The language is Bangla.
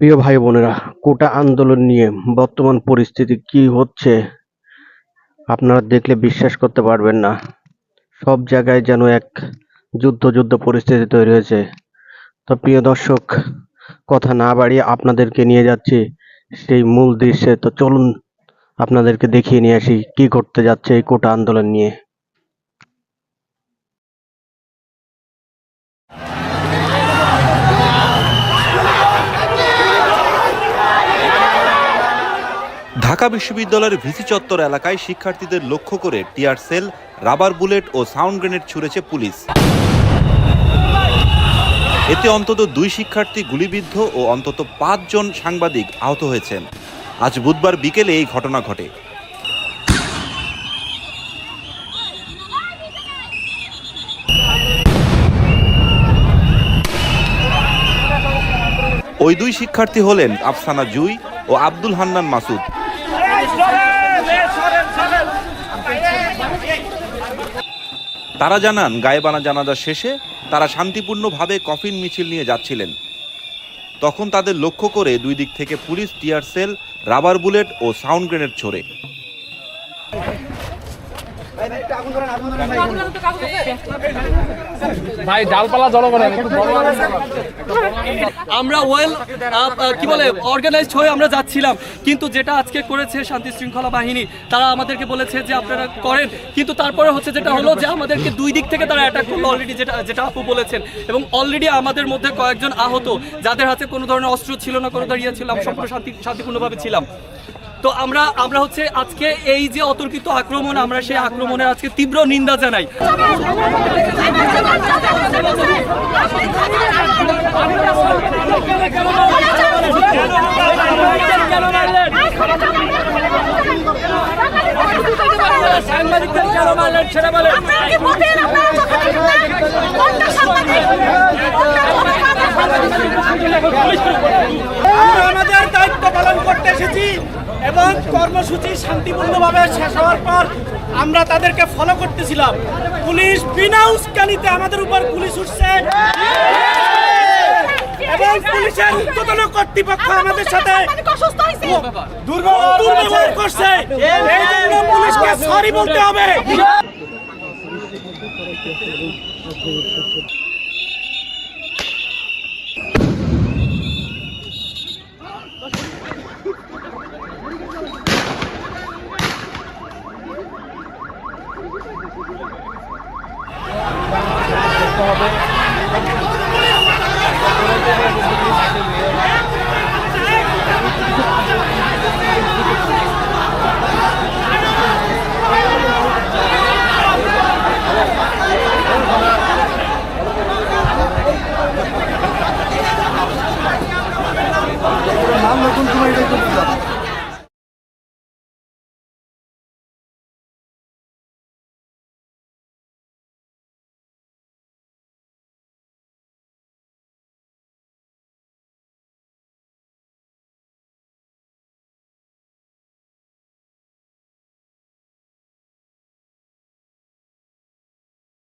প্রিয় ভাই বোনেরা কোটা আন্দোলন নিয়ে বর্তমান পরিস্থিতি কি হচ্ছে আপনারা দেখলে বিশ্বাস করতে পারবেন না। সব জায়গায় যেন এক যুদ্ধ যুদ্ধ পরিস্থিতি তৈরি হয়েছে। তো প্রিয় দর্শক, কথা না বাড়িয়ে আপনাদেরকে নিয়ে যাচ্ছি সেই মূল দৃশ্যে। তো চলুন আপনাদেরকে দেখিয়ে নিয়ে আসি কি করতে যাচ্ছে এই কোটা আন্দোলন নিয়ে। ঢাকা বিশ্ববিদ্যালয়ের ভিসি চত্বর এলাকায় শিক্ষার্থীদের লক্ষ্য করে টিয়ার সেল, রাবার বুলেট ও সাউন্ড গ্রেনেড ছুড়েছে পুলিশ। এতে অন্তত দুই শিক্ষার্থী গুলিবিদ্ধ ও অন্তত পাঁচজন সাংবাদিক আহত হয়েছেন। আজ বুধবার বিকেলে এই ঘটনা ঘটে। ওই দুই শিক্ষার্থী হলেন আফসানা জুই ও আব্দুল হান্নান মাসুদ। তারা জানান, গায়েবানা জানাজা শেষে তারা শান্তিপূর্ণভাবে কফিন মিছিল নিয়ে যাচ্ছিলেন। তখন তাদের লক্ষ্য করে দুই দিক থেকে police, tear shell, rubber bullet ও সাউন্ড গ্রেনেড ছোড়ে। ভাই, ডালপালা একটু আমরা ওয়েল কি বলে অর্গানাইজড হয়ে আমরা যাচ্ছিলাম। কিন্তু যেটা আজকে করেছে শান্তি শৃঙ্খলা বাহিনী, তারা আমাদেরকে বলেছে যে আপনারা করেন। কিন্তু তারপরে হচ্ছে যেটা হলো যে আমাদেরকে দুই দিক থেকে তারা অ্যাটাক করল অলরেডি যেটা যেটা আপু বলেছেন। এবং অলরেডি আমাদের মধ্যে কয়েকজন আহত, যাদের হাতে কোনো ধরনের অস্ত্র ছিল না, কোনো দাঁড়িয়ে ছিলাম সম্পূর্ণ শান্তি, শান্তিপূর্ণভাবে ছিলাম। তো আমরা আমরা হচ্ছে আজকে এই যে অতর্কিত আক্রমণ আমরা সেই আক্রমণের আজকে তীব্র নিন্দা জানাই। সাংবাদিকদের কেন মারলেন সেটা বলেন আপনারা কি বোঝেন আপনারা চোখে দেখেন না? কোনটা সাংবাদিক? কোনটা সাংবাদিক? আমরা আমাদের দায়িত্ব পালন করতে এসেছি এবং কর্মসূচি শান্তিপূর্ণভাবে শেষ হওয়ার পর আমরা তাদেরকে ফলো করতেছিলাম। পুলিশ বিনা উস্কানিতে আমাদের উপর পুলিশ উঠছে এবং পুলিশের উদ্বোধন কর্তৃপক্ষ আমাদের সাথে দুর্ব্যবহার করছে। এই জন্য পুলিশকে সরি বলতে হবে।